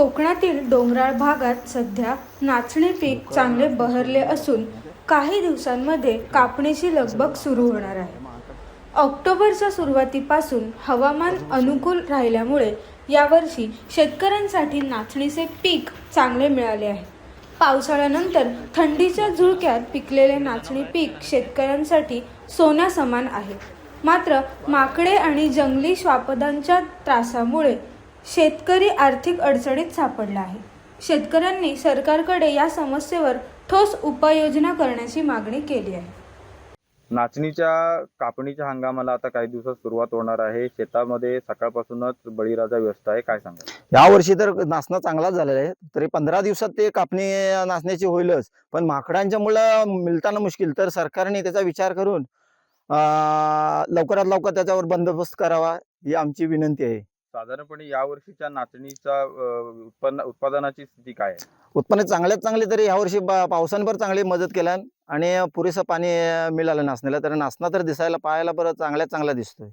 कोकणातील डोंगराळ भागात सध्या नाचणी पीक चांगले बहरले असून काही दिवसांमध्ये कापणीची लगबग सुरू होणार आहे. ऑक्टोबरच्या सुरुवातीपासून हवामान अनुकूल राहिल्यामुळे यावर्षी शेतकऱ्यांसाठी नाचणीचे पीक चांगले मिळाले आहे. पावसाळ्यानंतर थंडीच्या झुळक्यात पिकलेले नाचणी पीक शेतकऱ्यांसाठी सोन्यासमान आहे. मात्र माकडे आणि जंगली श्वापदांच्या त्रासामुळे शेतकरी आर्थिक अडचणीत सापडला आहे. शेतकऱ्यांनी सरकारकडे या समस्येवर ठोस उपाययोजना करण्याची मागणी केली आहे. नाचणीच्या कापणीच्या हंगामाला आता काही दिवसात सुरुवात होणार आहे. शेतामध्ये सकाळपासूनच बळीराजा व्यस्त आहे. काय सांगा या वर्षी तर नाचणं चांगलाच झालेला आहे. तरी पंधरा दिवसात ते कापणी नाचण्याची होईलच. पण माकडांच्या मुळे मिळताना मुश्किल. तर सरकारने त्याचा विचार करून अं, लवकरात लवकर त्याच्यावर बंदोबस्त करावा ही आमची विनंती आहे. साधारणपणे या वर्षीच्या नाचणीचा अं, उत्पन्न उत्पादनाची स्थिती काय आहे? उत्पन्न चांगल्यात चांगले तरी यावर्षी बा- पावसाने चांगली मदत केल्या आणि पुरेसं पाणी अं, मिळालं नाचण्याला. तर नाचणा तर दिसायला पाहायला बरं चांगल्यात चांगला दिसतोय.